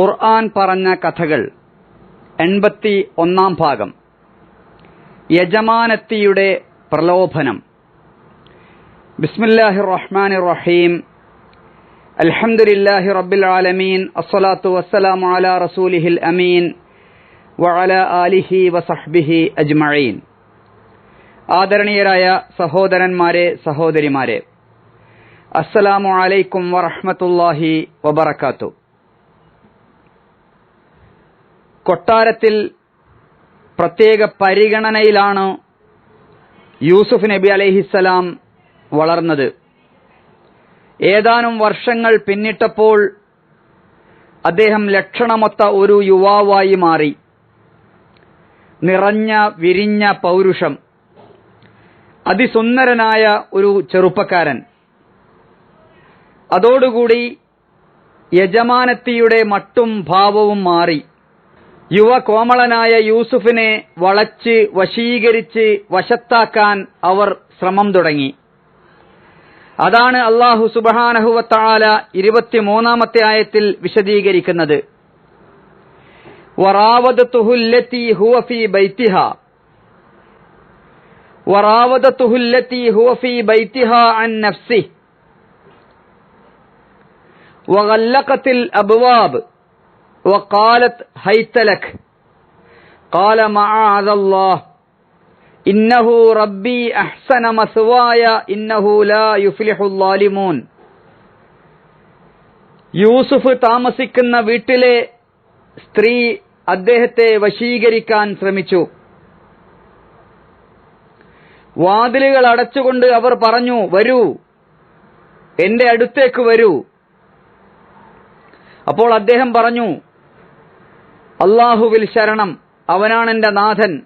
ഖുർആൻ പറഞ്ഞ കഥകൾ. എൺപത്തി ഒന്നാം ഭാഗം. യജമാനത്തിയുടെ പ്രലോഭനം. ബിസ്മില്ലാഹി റഹ്മാൻ റഹീം അൽഹംദുലില്ലാഹി റബ്ബിൽ ആലമീൻ. അസ്സലാത്തു വസ്സലാം അല റസൂലിഹിൽ അമീൻ. വഅല ആലിഹി വസഹ്ബിഹി അജ്മഈൻ. ആദരണീയരായ സഹോദരന്മാരെ സഹോദരിമാരെ. അസ്സലാമു അലൈക്കും വറഹ്മത്തുള്ളാഹി വബറകാത്തു. കൊട്ടാരത്തിൽ പ്രത്യേക പരിഗണനയിലാണ് യൂസുഫ് നബി അലൈഹിസ്സലാം വളർന്നത്. ഏതാനും വർഷങ്ങൾ പിന്നിട്ടപ്പോൾ അദ്ദേഹം ലക്ഷണമൊത്ത ഒരു യുവാവായി മാറി. നിറഞ്ഞ വിരിഞ്ഞ പൗരുഷം. അതിസുന്ദരനായ ഒരു ചെറുപ്പക്കാരൻ. അതോടുകൂടി യജമാനത്തിയുടെ മട്ടും ഭാവവും മാറി. യുവ കോമളനായ യൂസുഫിനെ വളച്ച് വശീകരിച്ച് വശത്താക്കാൻ അവർ ശ്രമം തുടങ്ങി അതാണ് അള്ളാഹു സുബഹാനഹുവത്താല ഇരുപത്തിമൂന്നാമത്തെ ആയത്തിൽ വിശദീകരിക്കുന്നത് വറാവദത്തുഹുല്ലത്തി ഹുവ ഫീ ബൈത്തിഹ വറാവദത്തുഹുല്ലത്തി ഹുവ ഫീ ബൈത്തിഹ അൻ നഫ്സിഹ് وغلقت الأبواب وقالت هيت لك قال معاذ الله إنه ربي أحسن مثواي إنه لا يفلح الظالمون യൂസുഫ് താമസിക്കുന്ന വീട്ടിലെ സ്ത്രീ അദ്ദേഹത്തെ വശീകരിക്കാൻ ശ്രമിച്ചു വാതിലുകൾ അടച്ചുകൊണ്ട് അവർ പറഞ്ഞു വരൂ എന്റെ അടുത്തേക്ക് വരൂ അപ്പോൾ അദ്ദേഹം പറഞ്ഞു അള്ളാഹുവിൽ ശരണം അവനാണെന്റെ നാഥൻ.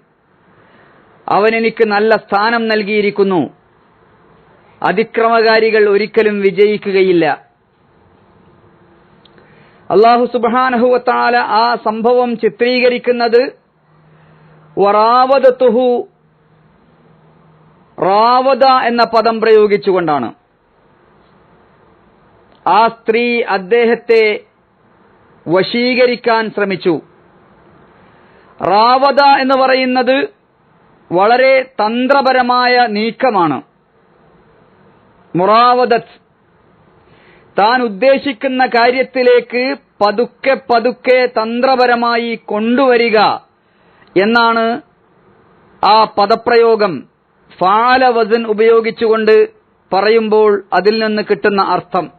അവൻ എനിക്ക് നല്ല സ്ഥാനം നൽകിയിരിക്കുന്നു. അതിക്രമകാരികൾ ഒരിക്കലും വിജയിക്കുകയില്ല. അള്ളാഹു സുബാനഹുവത്താല ആ സംഭവം ചിത്രീകരിക്കുന്നത് വറാവതത്തുഹു റാവത എന്ന പദം പ്രയോഗിച്ചുകൊണ്ടാണ്. ആ സ്ത്രീ അദ്ദേഹത്തെ വശീകരിക്കാൻ ശ്രമിച്ചു. റാവത എന്ന് പറയുന്നത് വളരെ തന്ത്രപരമായ നീക്കമാണ്. മുറാവദത്ത്. താൻ ഉദ്ദേശിക്കുന്ന കാര്യത്തിലേക്ക് പതുക്കെ പതുക്കെ തന്ത്രപരമായി കൊണ്ടുവരിക എന്നാണ് ആ പദപ്രയോഗം. ഫാല വസൻ ഉപയോഗിച്ചുകൊണ്ട് പറയുമ്പോൾ അതിൽ നിന്ന് കിട്ടുന്ന അർത്ഥം.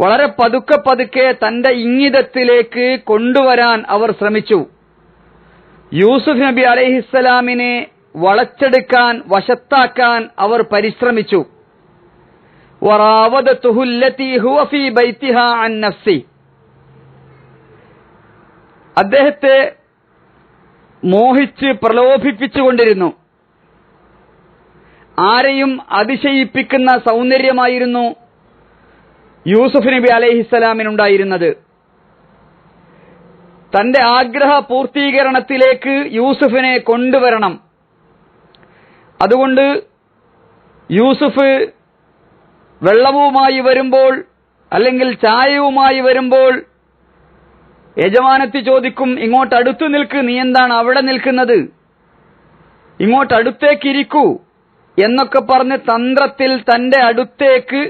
വളരെ പതുക്കെ പതുക്കെ തന്റെ ഇംഗിതത്തിലേക്ക് കൊണ്ടുവരാൻ അവർ ശ്രമിച്ചു. യൂസുഫ് നബി അലഹിസ്സലാമിനെ വളച്ചെടുക്കാൻ വശത്താക്കാൻ അവർ പരിശ്രമിച്ചു. അദ്ദേഹത്തെ മോഹിച്ച് പ്രലോഭിപ്പിച്ചുകൊണ്ടിരുന്നു ആരെയും അതിശയിപ്പിക്കുന്ന സൗന്ദര്യമായിരുന്നു യൂസുഫ് നബി അലൈഹിസ്സലാമിനുണ്ടായിരുന്നത് തന്റെ ആഗ്രഹ പൂർത്തീകരണത്തിലേക്ക് യൂസുഫിനെ കൊണ്ടുവരണം. അതുകൊണ്ട് യൂസുഫ് വെള്ളവുമായി വരുമ്പോൾ അല്ലെങ്കിൽ ചായവുമായി വരുമ്പോൾ യജമാനത്തി ചോദിക്കും ഇങ്ങോട്ട് അടുത്തു നിൽക്ക് നീ എന്താണ് അവിടെ നിൽക്കുന്നത്? ഇങ്ങോട്ട് അടുത്തേക്കിരിക്കൂ എന്നൊക്കെ പറഞ്ഞ് തന്ത്രത്തിൽ തന്റെ അടുത്തേക്ക്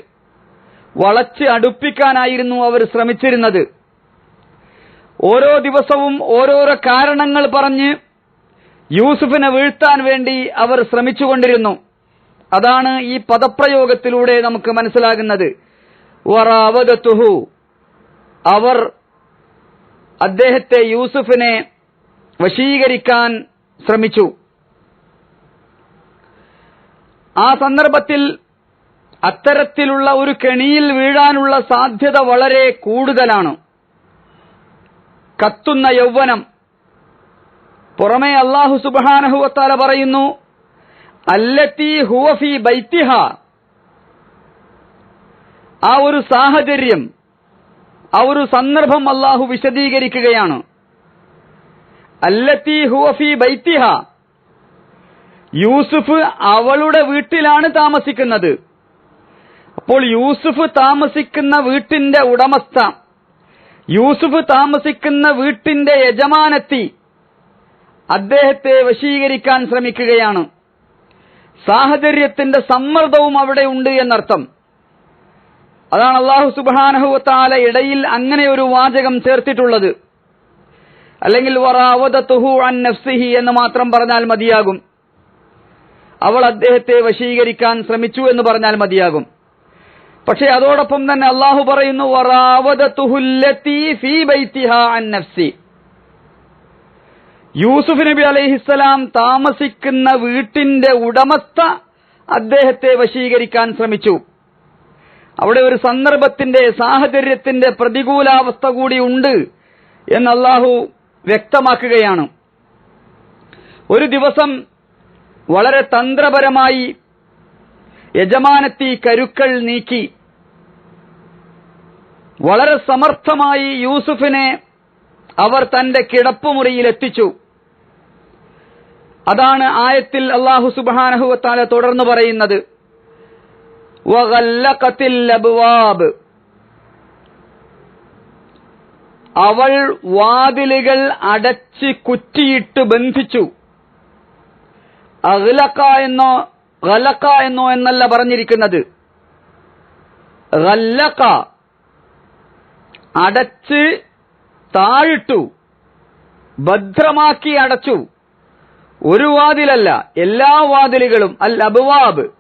വളച്ച് അടുപ്പിക്കാനായിരുന്നു അവർ ശ്രമിച്ചിരുന്നത്. ഓരോ ദിവസവും ഓരോരോ കാരണങ്ങൾ പറഞ്ഞ് യൂസുഫിനെ വീഴ്ത്താൻ വേണ്ടി അവർ ശ്രമിച്ചുകൊണ്ടിരുന്നു. അതാണ് ഈ പദപ്രയോഗത്തിലൂടെ നമുക്ക് മനസ്സിലാകുന്നത്. വറാവതത്തുഹു അവർ അദ്ദേഹത്തെ യൂസുഫിനെ വശീകരിക്കാൻ ശ്രമിച്ചു. ആ സന്ദർഭത്തിൽ അത്തരത്തിലുള്ള ഒരു കെണിയിൽ വീഴാനുള്ള സാധ്യത വളരെ കൂടുതലാണ്. കത്തുന്ന യൗവനം. പുറമെ അള്ളാഹു സുബാനഹുവത്താല പറയുന്നു അല്ലത്തി ഹുവഫി ബൈത്തിഹ. ആ ഒരു സാഹചര്യം ആ ഒരു സന്ദർഭം അള്ളാഹു വിശദീകരിക്കുകയാണ്. അല്ലത്തി ഹുവഫി ബൈത്തിഹ. യൂസുഫ് അവളുടെ വീട്ടിലാണ് താമസിക്കുന്നത്. അപ്പോൾ യൂസുഫ് താമസിക്കുന്ന വീട്ടിന്റെ ഉടമസ്ഥ യൂസുഫ് താമസിക്കുന്ന വീട്ടിന്റെ യജമാനത്തി അദ്ദേഹത്തെ വശീകരിക്കാൻ ശ്രമിക്കുകയാണ്. സാഹചര്യത്തിന്റെ സമ്മർദ്ദവും അവിടെ ഉണ്ട് എന്നർത്ഥം. അതാണ് അള്ളാഹു സുബാനഹുത്താല ഇടയിൽ അങ്ങനെ ഒരു വാചകം ചേർത്തിട്ടുള്ളത്. അല്ലെങ്കിൽ അൻ നഫ്സിഹി എന്ന് മാത്രം പറഞ്ഞാൽ മതിയാകും. അവൾ അദ്ദേഹത്തെ വശീകരിക്കാൻ ശ്രമിച്ചു എന്ന് പറഞ്ഞാൽ മതിയാകും. പക്ഷെ അതോടൊപ്പം തന്നെ അള്ളാഹു പറയുന്നു യൂസുഫ് നബി അലൈഹിസ്സലാം താമസിക്കുന്ന വീട്ടിന്റെ ഉടമസ്ഥ അദ്ദേഹത്തെ വശീകരിക്കാൻ ശ്രമിച്ചു. അവിടെ ഒരു സന്ദർഭത്തിന്റെ സാഹചര്യത്തിന്റെ പ്രതികൂലാവസ്ഥ കൂടി ഉണ്ട് എന്ന് അള്ളാഹു വ്യക്തമാക്കുകയാണ്. ഒരു ദിവസം വളരെ തന്ത്രപരമായി യജമാനത്തി കരുക്കൾ നീക്കി. വളരെ സമർത്ഥമായി യൂസുഫിനെ അവർ തന്റെ കിടപ്പുമുറിയിൽ എത്തിച്ചു. അതാണ് ആയത്തിൽ അള്ളാഹു സുബാനഹുവത്താല തുടർന്ന് പറയുന്നത്. അവൾ വാതിലുകൾ അടച്ച് കുറ്റിയിട്ട് ബന്ധിച്ചു. അഗ്ലക്ക എന്നോ ഗലക്ക എന്നോ എന്നല്ല പറഞ്ഞിരിക്കുന്നത്. ഗല്ലക്ക അടച്ച് താഴിട്ടു. ഭദ്രമാക്കി അടച്ചു. ഒരു വാതിലല്ല എല്ലാ വാതിലുകളും. അൽ അബുവാബ്.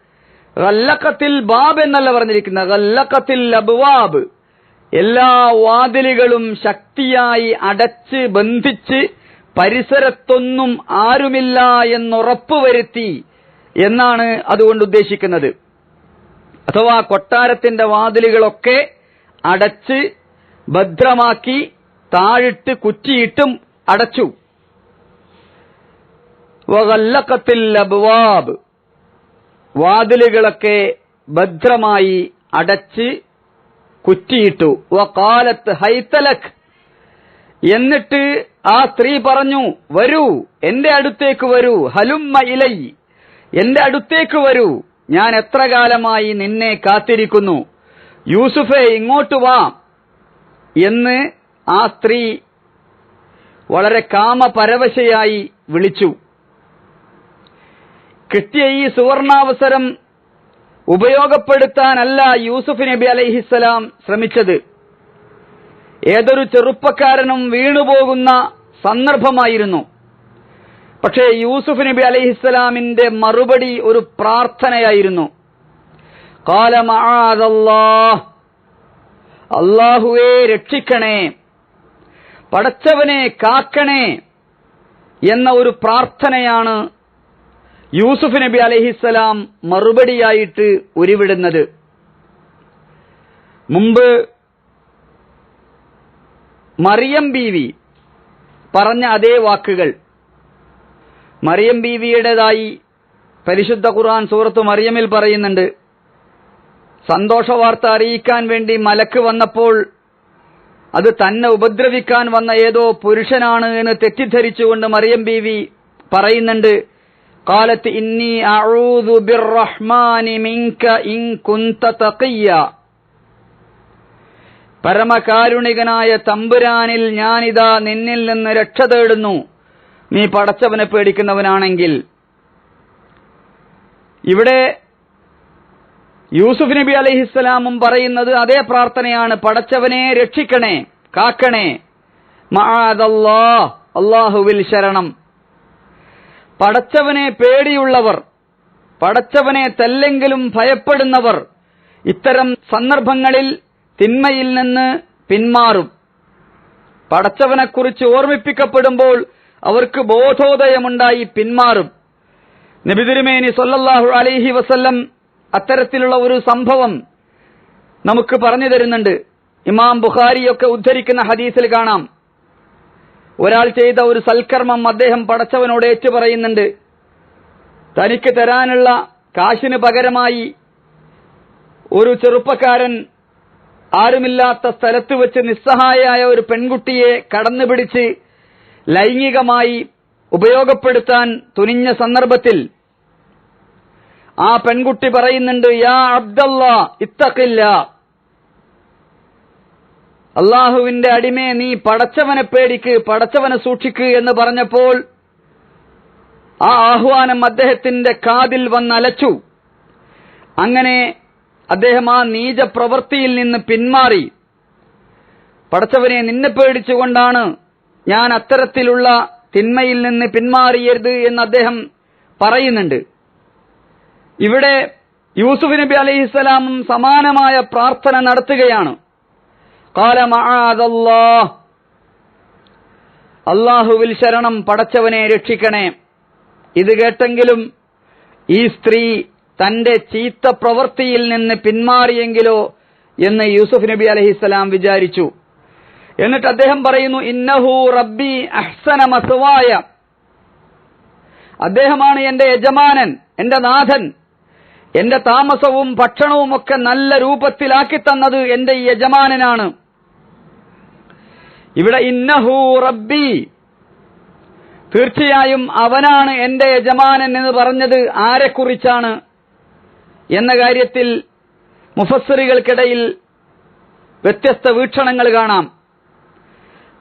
റല്ലക്കത്തിൽ ബാബ് എന്നല്ല പറഞ്ഞിരിക്കുന്ന റല്ലക്കത്തിൽ അബുവാബ്. എല്ലാ വാതിലുകളും ശക്തിയായി അടച്ച് ബന്ധിച്ച് പരിസരത്തൊന്നും ആരുമില്ല എന്നുറപ്പുവരുത്തി എന്നാണ് അതുകൊണ്ട് ഉദ്ദേശിക്കുന്നത്. അഥവാ കൊട്ടാരത്തിന്റെ വാതിലുകളൊക്കെ അടച്ച് ഭദ്രമാക്കി താഴിട്ട് കുറ്റിയിട്ടും അടച്ചു. അബ്വാബ് വാതിലുകളൊക്കെ ഭദ്രമായി അടച്ച് കുറ്റിയിട്ടു. വകാലത്ത് ഹൈത്തലക് എന്നിട്ട് ആ സ്ത്രീ പറഞ്ഞു വരൂ എന്റെ അടുത്തേക്ക് വരൂ. ഹലുമ്മ ഇലൈ എന്റെ അടുത്തേക്ക് വരൂ. ഞാൻ എത്ര കാലമായി നിന്നെ കാത്തിരിക്കുന്നു. യൂസുഫെ ഇങ്ങോട്ട് വാ. എന്ന് ആ സ്ത്രീ വളരെ കാമപരവശയായി വിളിച്ചു. കിട്ടിയ ഈ സുവർണാവസരം ഉപയോഗപ്പെടുത്താനല്ല യൂസുഫ് നബി അലൈഹിസ്സലാം ശ്രമിച്ചത്. ഏതൊരു ചെറുപ്പക്കാരനും വീണുപോകുന്ന സന്ദർഭമായിരുന്നു. പക്ഷേ യൂസുഫ് നബി അലൈഹിസ്സലാമിന്റെ മറുപടി ഒരു പ്രാർത്ഥനയായിരുന്നു. കാലമാതല്ലാ അള്ളാഹുവെ രക്ഷിക്കണേ പടച്ചവനെ കാക്കണേ എന്ന ഒരു പ്രാർത്ഥനയാണ് യൂസുഫ് നബി അലഹിസ്സലാം മറുപടിയായിട്ട് ഉരുവിടുന്നത്. മുമ്പ് മറിയം ബീവി പറഞ്ഞ അതേ വാക്കുകൾ. മറിയം ബീവിയുടേതായി പരിശുദ്ധ ഖുർആൻ സൂറത്ത് മറിയമിൽ പറയുന്നുണ്ട് സന്തോഷവാർത്ത അറിയിക്കാൻ വേണ്ടി മലക്ക് വന്നപ്പോൾ അത് തന്നെ ഉപദ്രവിക്കാൻ വന്ന ഏതോ പുരുഷനാണ് എന്ന് തെറ്റിദ്ധരിച്ചുകൊണ്ട് മറിയം ബീവി പറയുന്നുണ്ട് കാലത്ത് ഇന്നി ബിർറഹ്മാനി മിങ്ക ഇൻ കുന്ത പരമകാരുണികനായ തമ്പുരാനിൽ ഞാനിതാ നിന്നിൽ നിന്ന് രക്ഷ തേടുന്നു. നീ പടച്ചവനെ പേടിക്കുന്നവനാണെങ്കിൽ ഇവിടെ യൂസുഫ് നബി അലഹിസ്സലാമും പറയുന്നത് അതേ പ്രാർത്ഥനയാണ്. പടച്ചവനെ രക്ഷിക്കണേ കാക്കണേ. മഹാദല്ലാ അള്ളാഹുവിൽ ശരണം. പടച്ചവനെ പേടിയുള്ളവർ പടച്ചവനെ തല്ലെങ്കിലും ഭയപ്പെടുന്നവർ ഇത്തരം സന്ദർഭങ്ങളിൽ തിന്മയിൽ നിന്ന് പിന്മാറും. പടച്ചവനെക്കുറിച്ച് ഓർമ്മിപ്പിക്കപ്പെടുമ്പോൾ അവർക്ക് ബോധോദയമുണ്ടായി പിന്മാറും. നബിതിരുമേനി സൊല്ലാഹു അലൈഹി വസല്ലം അത്തരത്തിലുള്ള ഒരു സംഭവം നമുക്ക് പറഞ്ഞു തരുന്നുണ്ട്. ഇമാം ബുഖാരിയൊക്കെ ഉദ്ധരിക്കുന്ന ഹദീസിൽ കാണാം. ഒരാൾ ചെയ്ത ഒരു സൽക്കർമ്മം അദ്ദേഹം പടച്ചവനോട് ഏറ്റു പറയുന്നുണ്ട് തനിക്ക് തരാനുള്ള കാശിന് പകരമായി ഒരു ചെറുപ്പക്കാരൻ ആരുമില്ലാത്ത സ്ഥലത്ത് വെച്ച് നിസ്സഹായായ ഒരു പെൺകുട്ടിയെ കടന്നുപിടിച്ച് ലൈംഗികമായി ഉപയോഗപ്പെടുത്താൻ തുനിഞ്ഞ സന്ദർഭത്തിൽ ആ പെൺകുട്ടി പറയുന്നുണ്ട് യാ അബ്ദല്ല ഇത്തക്കില്ല അള്ളാഹുവിന്റെ അടിമേ നീ പടച്ചവനെ പേടിക്ക് പടച്ചവനെ സൂക്ഷിക്ക് എന്ന് പറഞ്ഞപ്പോൾ ആ ആഹ്വാനം അദ്ദേഹത്തിന്റെ കാതിൽ വന്നലച്ചു. അങ്ങനെ അദ്ദേഹം ആ നീച പ്രവൃത്തിയിൽ നിന്ന് പിന്മാറി. പടച്ചവനെ നിന്നെ പേടിച്ചുകൊണ്ടാണ് ഞാൻ അത്തരത്തിലുള്ള തിന്മയിൽ നിന്ന് പിന്മാറിയരുത് എന്ന് അദ്ദേഹം പറയുന്നുണ്ട്. ഇവിടെ യൂസുഫ് നബി അലൈഹിസ്സലാമും സമാനമായ പ്രാർത്ഥന നടത്തുകയാണ്. അള്ളാഹുവിൽ ശരണം പടച്ചവനെ രക്ഷിക്കണേ. ഇത് കേട്ടെങ്കിലും ഈ സ്ത്രീ തന്റെ ചീത്ത പ്രവൃത്തിയിൽ നിന്ന് പിന്മാറിയെങ്കിലോ എന്ന് യൂസുഫ് നബി അലഹിസ്സലാം വിചാരിച്ചു. എന്നിട്ട് അദ്ദേഹം പറയുന്നു ഇന്നഹു റബ്ബി അഹ്സന മസുവായ. അദ്ദേഹമാണ് എന്റെ യജമാനൻ എന്റെ നാഥൻ. എന്റെ താമസവും ഭക്ഷണവും ഒക്കെ നല്ല രൂപത്തിലാക്കി തന്നത് എന്റെ യജമാനനാണ്. ഇവിടെ ഇന്നഹു റബ്ബി. തീർച്ചയായും അവനാണ് എന്റെ യജമാനൻ എന്ന് പറഞ്ഞത് ആരെക്കുറിച്ചാണ്? എന്ന കാര്യത്തിൽ മുഫസ്സറികൾക്കിടയിൽ വ്യത്യസ്ത വീക്ഷണങ്ങൾ കാണാം.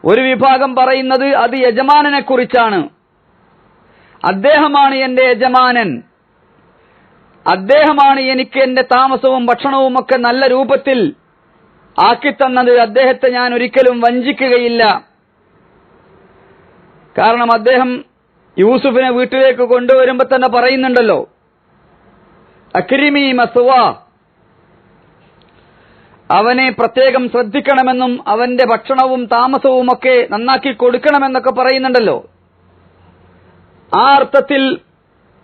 ഒരു വിഭാഗം പറയുന്നത് അത് യജമാനനെക്കുറിച്ചാണ്. അദ്ദേഹമാണ് എന്റെ യജമാനൻ. അദ്ദേഹമാണ് എനിക്ക് എന്റെ താമസവും ഭക്ഷണവും ഒക്കെ നല്ല രൂപത്തിൽ ആക്കിത്തന്നത് അദ്ദേഹത്തെ ഞാൻ ഒരിക്കലും വഞ്ചിക്കുകയില്ല. കാരണം അദ്ദേഹം യൂസുഫിനെ വീട്ടിലേക്ക് കൊണ്ടുവരുമ്പോ തന്നെ പറയുന്നുണ്ടല്ലോ അക്രിമി മസുവ. അവനെ പ്രത്യേകം ശ്രദ്ധിക്കണമെന്നും അവന്റെ ഭക്ഷണവും താമസവും ഒക്കെ നന്നാക്കി കൊടുക്കണമെന്നൊക്കെ പറയുന്നുണ്ടല്ലോ. ആ അർത്ഥത്തിൽ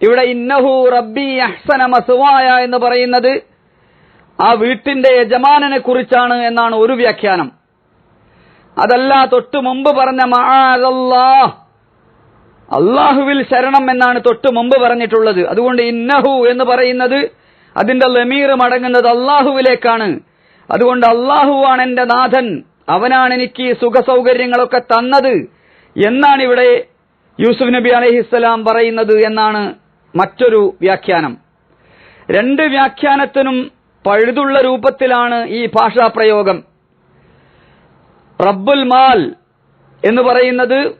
ഇവിടെ ഇന്നഹു റബ്ബി അഹ്സന മസുവായ എന്ന് പറയുന്നത് ആ വീട്ടിന്റെ യജമാനനെ കുറിച്ചാണ് എന്നാണ് ഒരു വ്യാഖ്യാനം. അതല്ല തൊട്ടു മുമ്പ് പറഞ്ഞ മആദല്ലാ അള്ളാഹുവിൽ ശരണം എന്നാണ് തൊട്ടു മുമ്പ് പറഞ്ഞിട്ടുള്ളത്. അതുകൊണ്ട് ഇന്നഹു എന്ന് പറയുന്നത് അതിന്റെ ലമീർ മടങ്ങുന്നത് അള്ളാഹുവിലേക്കാണ്. അതുകൊണ്ട് അള്ളാഹുവാണ് എന്റെ നാഥൻ അവനാണ് എനിക്ക് സുഖ സൗകര്യങ്ങളൊക്കെ തന്നത് എന്നാണ് ഇവിടെ യൂസുഫ് നബി അലഹിസ്സലാം പറയുന്നത് എന്നാണ് മറ്റൊരു വ്യാഖ്യാനം. രണ്ട് വ്യാഖ്യാനത്തിനും പഴുതുള്ള രൂപത്തിലാണ് ഈ ഭാഷാപ്രയോഗം റബ്ബുൽ മാൽ എന്ന് പറയുന്നത്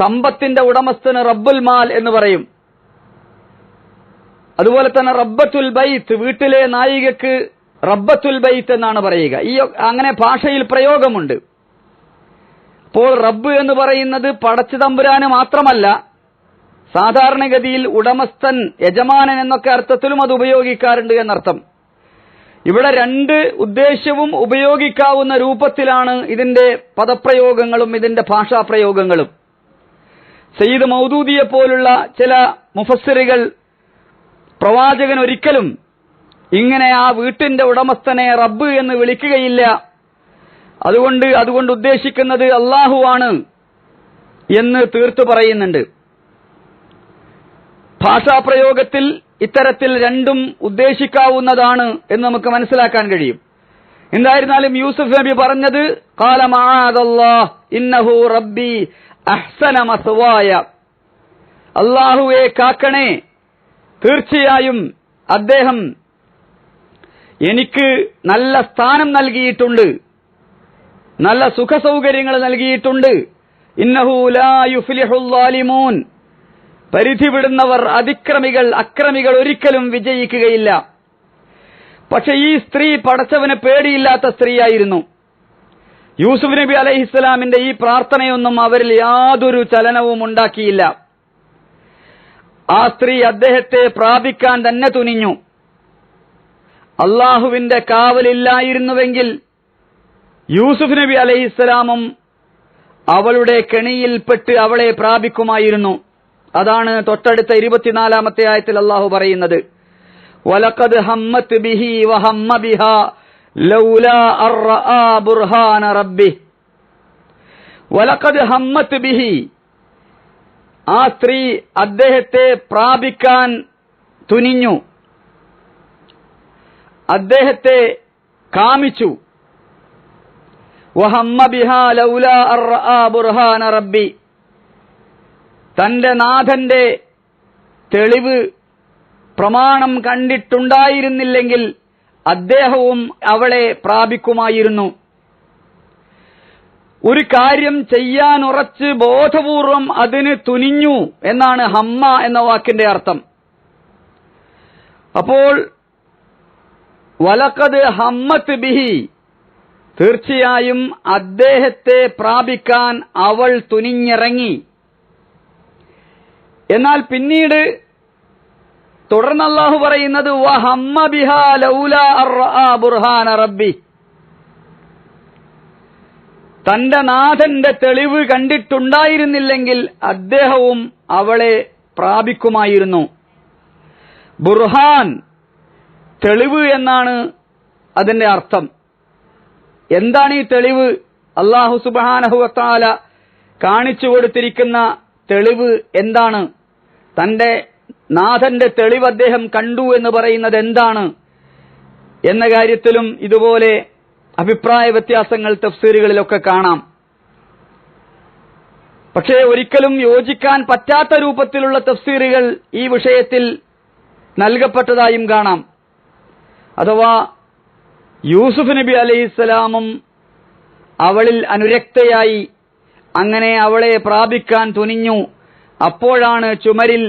സമ്പത്തിന്റെ ഉടമസ്ഥന് റബ്ബുൽ മാൽ എന്ന് പറയും. അതുപോലെ തന്നെ റബ്ബത്തുൽ ബൈത്ത് വീട്ടിലെ നായികക്ക് റബ്ബത്തുൽ ബൈത്ത് എന്നാണ് പറയുക. ഈ അങ്ങനെ ഭാഷയിൽ പ്രയോഗമുണ്ട്. അപ്പോൾ റബ്ബ് എന്ന് പറയുന്നത് പടച്ചു തമ്പുരാന് മാത്രമല്ല സാധാരണഗതിയിൽ ഉടമസ്ഥൻ യജമാനൻ എന്നൊക്കെ അർത്ഥത്തിലും അത് ഉപയോഗിക്കാറുണ്ട് എന്നർത്ഥം. ഇവിടെ രണ്ട് ഉദ്ദേശ്യവും ഉപയോഗിക്കാവുന്ന രൂപത്തിലാണ് ഇതിന്റെ പദപ്രയോഗങ്ങളും ഇതിന്റെ ഭാഷാപ്രയോഗങ്ങളും. സയ്യിദ് മൗദൂദിയെ പോലുള്ള ചില മുഫസ്സിറുകൾ പ്രവാചകൻ ഒരിക്കലും ഇങ്ങനെ ആ വീട്ടിന്റെ ഉടമസ്ഥനെ റബ്ബ് എന്ന് വിളിക്കുകയില്ല. അതുകൊണ്ട് അതുകൊണ്ട് ഉദ്ദേശിക്കുന്നത് അള്ളാഹുവാണ് എന്ന് തീർത്തു പറയുന്നുണ്ട്. ഭാഷാപ്രയോഗത്തിൽ ഇത്തരത്തിൽ രണ്ടും ഉദ്ദേശിക്കാവുന്നതാണ് എന്ന് നമുക്ക് മനസ്സിലാക്കാൻ കഴിയും. എന്തായിരുന്നാലും യൂസുഫ് നബി പറഞ്ഞത് ഇന്നഹു റബ്ബി അഹ്സന അള്ളാഹുവെ കാക്കണേ തീർച്ചയായും അദ്ദേഹം എനിക്ക് നല്ല സ്ഥാനം നൽകിയിട്ടുണ്ട് നല്ല സുഖസൗകര്യങ്ങൾ നൽകിയിട്ടുണ്ട്. ഇന്നഹു ലാ യുഫ്ലിഹുൽ പരിധി വിടുന്നവർ അതിക്രമികൾ അക്രമികൾ ഒരിക്കലും വിജയിക്കുകയില്ല. പക്ഷെ ഈ സ്ത്രീ പടച്ചവന് പേടിയില്ലാത്ത സ്ത്രീയായിരുന്നു. യൂസുഫ് നബി അലഹിസ്സലാമിന്റെ ഈ പ്രാർത്ഥനയൊന്നും അവരിൽ യാതൊരു ചലനവും ഉണ്ടാക്കിയില്ല. ആ സ്ത്രീ അദ്ദേഹത്തെ പ്രാപിക്കാൻ തന്നെ തുനിഞ്ഞു. അള്ളാഹുവിന്റെ കാവലില്ലായിരുന്നുവെങ്കിൽ യൂസുഫ് നബി അലഹിസ്സലാമും അവളുടെ കെണിയിൽപ്പെട്ട് അവളെ പ്രാപിക്കുമായിരുന്നു. അതാണ് തൊട്ടടുത്ത ഇരുപത്തിനാലാമത്തെ ആയത്തിൽ അള്ളാഹു പറയുന്നത്. വലക്കത് ഹമ്മത്ത് ബിഹി വഹമ്മ ബിഹ ലൗലാ ബുർഹാന റബ്ബി. വലക്കത് ഹമ്മത്ത് ബിഹി ആ സ്ത്രീ അദ്ദേഹത്തെ പ്രാപിക്കാൻ തുനിഞ്ഞു. അദ്ദേഹത്തെ കാമിച്ചു. വഹമ്മ ബിഹ ലൗലാ ബുർഹാന റബ്ബി. തന്റെ നാഥന്റെ തെളിവ് പ്രമാണം കണ്ടിട്ടുണ്ടായിരുന്നില്ലെങ്കിൽ അദ്ദേഹവും അവളെ പ്രാപിക്കുമായിരുന്നു. ഒരു കാര്യം ചെയ്യാൻ ഉറച്ച് ബോധപൂർവം അതിന് തുനിഞ്ഞു എന്നാണ് ഹമ്മ എന്ന വാക്കിന്റെ അർത്ഥം. അപ്പോൾ വലക്കത് ഹമ്മത്ത് ബിഹി. തീർച്ചയായും അദ്ദേഹത്തെ പ്രാപിക്കാൻ അവൾ തുനിഞ്ഞിറങ്ങി. എന്നാൽ പിന്നീട് തുടർന്ന് അള്ളാഹു പറയുന്നത് റബ്ബി. തന്റെ നാഥന്റെ തെളിവ് കണ്ടിട്ടുണ്ടായിരുന്നില്ലെങ്കിൽ അദ്ദേഹവും അവളെ പ്രാപിക്കുമായിരുന്നു. ബുർഹാൻ തെളിവ് എന്നാണ് അതിന്റെ അർത്ഥം. എന്താണ് ഈ തെളിവ്? അള്ളാഹു സുബാനഹുവത്താല കാണിച്ചു കൊടുത്തിരിക്കുന്ന തെളിവ് എന്താണ്? തന്റെ നാഥന്റെ തെളിവ് അദ്ദേഹം കണ്ടു എന്ന് പറയുന്നത് എന്താണ്? എന്ന കാര്യത്തിലും ഇതുപോലെ അഭിപ്രായ വ്യത്യാസങ്ങൾ തഫ്സീറുകളിലൊക്കെ കാണാം. പക്ഷേ ഒരിക്കലും യോജിക്കാൻ പറ്റാത്ത രൂപത്തിലുള്ള തഫ്സീറുകൾ ഈ വിഷയത്തിൽ നൽകപ്പെട്ടതായും കാണാം. അഥവാ യൂസുഫ് നബി അലൈഹിസ്സലാമും അവളിൽ അനുരക്തയായി അങ്ങനെ അവളെ പ്രാപിക്കാൻ തുനിഞ്ഞു. അപ്പോഴാണ് ചുമരിൽ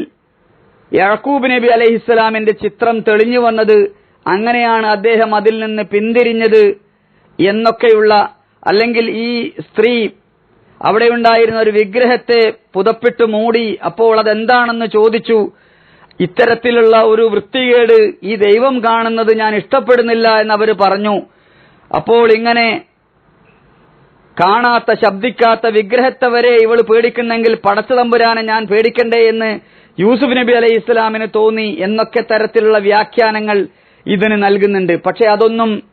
യാക്കൂബ് നബി അലഹിസ്സലാമിന്റെ ചിത്രം തെളിഞ്ഞു വന്നത്. അങ്ങനെയാണ് അദ്ദേഹം അതിൽ നിന്ന് പിന്തിരിഞ്ഞത് എന്നൊക്കെയുള്ള അല്ലെങ്കിൽ ഈ സ്ത്രീ അവിടെ ഉണ്ടായിരുന്ന ഒരു വിഗ്രഹത്തെ പുതപ്പിട്ട് മൂടി അപ്പോൾ അതെന്താണെന്ന് ചോദിച്ചു. ഇത്തരത്തിലുള്ള ഒരു വൃത്തികേട് ഈ ദൈവം കാണുന്നത് ഞാൻ ഇഷ്ടപ്പെടുന്നില്ല എന്നവർ പറഞ്ഞു. അപ്പോൾ ഇങ്ങനെ കാണാത്ത ശബ്ദിക്കാത്ത വിഗ്രഹത്തെ വരെ ഇവൾ പേടിക്കുന്നെങ്കിൽ പടച്ചതമ്പുരാനെ ഞാൻ പേടിക്കണ്ടേ എന്ന് യൂസുഫ് നബി അലൈഹി ഇസ്ലാമിന് തോന്നി എന്നൊക്കെ തരത്തിലുള്ള വ്യാഖ്യാനങ്ങൾ ഇതിന് നൽകുന്നുണ്ട്. പക്ഷെ അതൊന്നും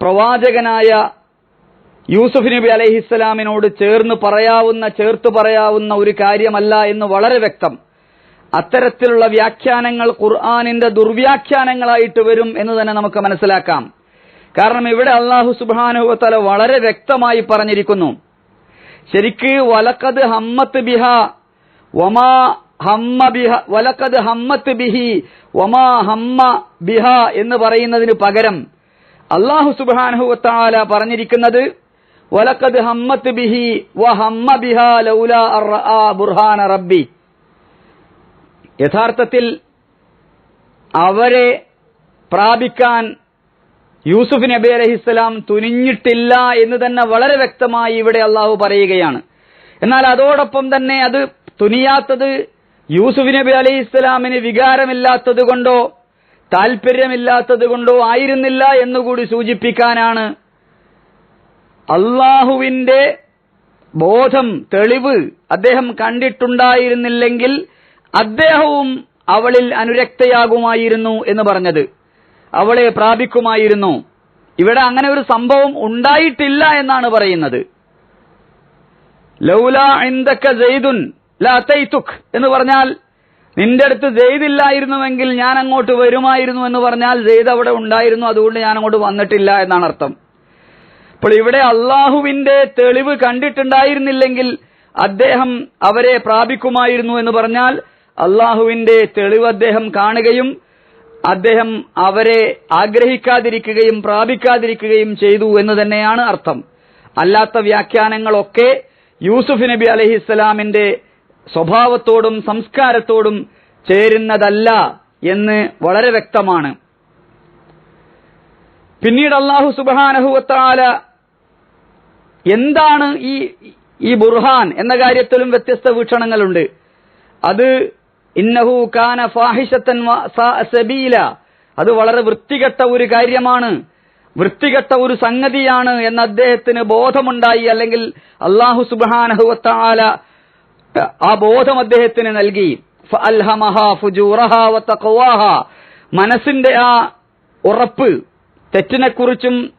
പ്രവാചകനായ യൂസുഫ് നബി അലൈഹി ഇസ്ലാമിനോട് ചേർന്ന് പറയാവുന്ന ചേർത്ത് പറയാവുന്ന ഒരു കാര്യമല്ല എന്ന് വളരെ വ്യക്തം. അത്തരത്തിലുള്ള വ്യാഖ്യാനങ്ങൾ ഖുർആാനിന്റെ ദുർവ്യാഖ്യാനങ്ങളായിട്ട് വരും എന്ന് തന്നെ നമുക്ക് മനസ്സിലാക്കാം. കാരണം ഇവിടെ അള്ളാഹു സുബാനുവത്തല വളരെ വ്യക്തമായി പറഞ്ഞിരിക്കുന്നു. ശരിക്ക് വലക്കത് ഹമ്മത്ത് ബിഹ ഒമാ ഹമ്മ ബിഹ വലക്കത് ഹമ്മത്ത് ബിഹി ഒമാ ഹമ്മ ബിഹ എന്ന് പറയുന്നതിന് പകരം അള്ളാഹു സുബാനുവത്താല പറഞ്ഞിരിക്കുന്നത് വലക്കത് ഹമ്മത്ത് ബിഹി വ ഹമ്മ ബിഹ ലൗല ബുർഹാന റബ്ബി. യഥാർത്ഥത്തിൽ അവരെ പ്രാപിക്കാൻ യൂസുഫ് നബി അലഹിസ്സലാം തുനിഞ്ഞിട്ടില്ല എന്ന് തന്നെ വളരെ വ്യക്തമായി ഇവിടെ അള്ളാഹു പറയുകയാണ്. എന്നാൽ അതോടൊപ്പം തന്നെ അത് തുനിയാത്തത് യൂസുഫ് നബി അലഹിസ്സലാമിന് വികാരമില്ലാത്തത് കൊണ്ടോ താല്പര്യമില്ലാത്തത് കൊണ്ടോ ആയിരുന്നില്ല എന്നുകൂടി സൂചിപ്പിക്കാനാണ് അള്ളാഹുവിന്റെ ബോധം തെളിവ് അദ്ദേഹം കണ്ടിട്ടുണ്ടായിരുന്നില്ലെങ്കിൽ അദ്ദേഹവും അവളിൽ അനുരക്തയാകുമായിരുന്നു എന്ന് പറഞ്ഞത്. അവളെ പ്രാപിക്കുമായിരുന്നു. ഇവിടെ അങ്ങനെ ഒരു സംഭവം ഉണ്ടായിട്ടില്ല എന്നാണ് പറയുന്നത്. ലൗല ഇന്ദക്ക ജെയ്തുൻ ലതൈതുക് എന്ന് പറഞ്ഞാൽ നിന്റെ അടുത്ത് ജെയ്തില്ലായിരുന്നുവെങ്കിൽ ഞാൻ അങ്ങോട്ട് വരുമായിരുന്നു എന്ന് പറഞ്ഞാൽ ജെയ്ദ് അവിടെ ഉണ്ടായിരുന്നു അതുകൊണ്ട് ഞാൻ അങ്ങോട്ട് വന്നിട്ടില്ല എന്നാണ് അർത്ഥം. അപ്പോൾ ഇവിടെ അള്ളാഹുവിന്റെ തെളിവ് കണ്ടിട്ടുണ്ടായിരുന്നില്ലെങ്കിൽ അദ്ദേഹം അവരെ പ്രാപിക്കുമായിരുന്നു എന്ന് പറഞ്ഞാൽ അള്ളാഹുവിന്റെ തെളിവ് അദ്ദേഹം കാണുകയും അദ്ദേഹം അവരെ ആഗ്രഹിക്കാതിരിക്കുകയും പ്രാപിക്കാതിരിക്കുകയും ചെയ്തു എന്ന് തന്നെയാണ് അർത്ഥം. അല്ലാത്ത വ്യാഖ്യാനങ്ങളൊക്കെ യൂസുഫ് നബി അലഹിസ്സലാമിന്റെ സ്വഭാവത്തോടും സംസ്കാരത്തോടും ചേരുന്നതല്ല എന്ന് വളരെ വ്യക്തമാണ്. പിന്നീട് അള്ളാഹു സുബാനഹുവത്താല എന്താണ് ഈ ഈ ബുർഹാൻ എന്ന കാര്യത്തിലും വ്യത്യസ്ത വീക്ഷണങ്ങളുണ്ട്. അത് ഇന്നഹു കാന ഫാഹിഷത്തൻ സബീല. അത് വളരെ വൃത്തികെട്ട ഒരു കാര്യമാണ്. വൃത്തികെട്ട ഒരു സംഗതിയാണ് എന്ന് അദ്ദേഹത്തിന് ബോധമുണ്ടായി അല്ലെങ്കിൽ അള്ളാഹു സുബാനഹുവത്താല ആ ബോധം അദ്ദേഹത്തിന് നൽകി. മനസ്സിന്റെ ആ ഉറപ്പ് തെറ്റിനെക്കുറിച്ചും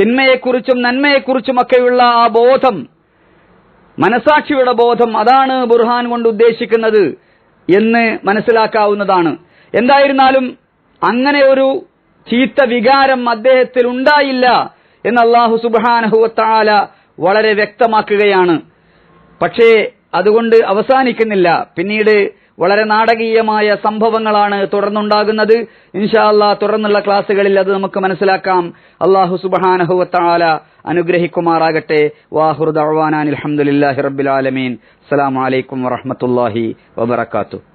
തിന്മയെക്കുറിച്ചും നന്മയെക്കുറിച്ചുമൊക്കെയുള്ള ആ ബോധം മനസാക്ഷിയുടെ ബോധം അതാണ് ബുർഹാൻ കൊണ്ട് ഉദ്ദേശിക്കുന്നത്. എന്ന് മനസ്സിലാക്കാവുന്നതാണ്. എന്തായിരുന്നാലും അങ്ങനെ ഒരു ചീത്ത വികാരം അദ്ദേഹത്തിൽ ഉണ്ടായില്ല എന്ന് അള്ളാഹു സുബാനഹുവത്താല വളരെ വ്യക്തമാക്കുകയാണ്. പക്ഷേ അതുകൊണ്ട് അവസാനിക്കുന്നില്ല. പിന്നീട് വളരെ നാടകീയമായ സംഭവങ്ങളാണ് തുടർന്നുണ്ടാകുന്നത്. ഇൻഷാ അല്ലാ തുടർന്നുള്ള ക്ലാസ്സുകളിൽ അത് നമുക്ക് മനസ്സിലാക്കാം. അള്ളാഹു സുബാനഹുവത്താല അനുഗ്രഹിക്കുമാറാകട്ടെ. വാഹുർ ദഅ്വാനാൻ അൽഹംദുലില്ലാഹി റബ്ബിൽ ആലമീൻ. അസ്സലാമു അലൈക്കും വറഹ്മത്തുള്ളാഹി വബറകാതുഹു.